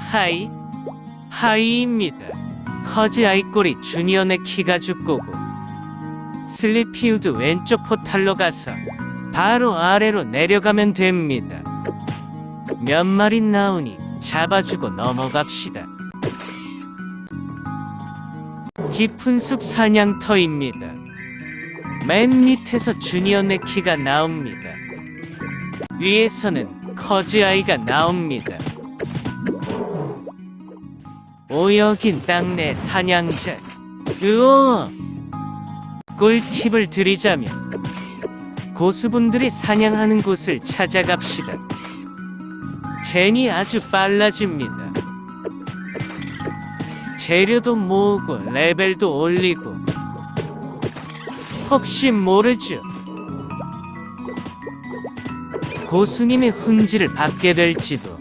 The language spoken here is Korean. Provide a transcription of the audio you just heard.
하이 하이입니다. 커즈 아이꼬리 주니어의 키가 죽고고 슬리피우드 왼쪽 포탈로 가서 바로 아래로 내려가면 됩니다. 몇 마리 나오니 잡아주고 넘어갑시다. 깊은 숲 사냥터입니다. 맨 밑에서 주니어 네 키가 나옵니다. 위에서는 커즈 아이가 나옵니다. 오여긴 땅내 사냥자. 으어! 꿀팁을 드리자면 고수분들이 사냥하는 곳을 찾아갑시다. 젠이 아주 빨라집니다. 재료도 모으고 레벨도 올리고 혹시 모르죠? 고수님의 훈지를 받게 될지도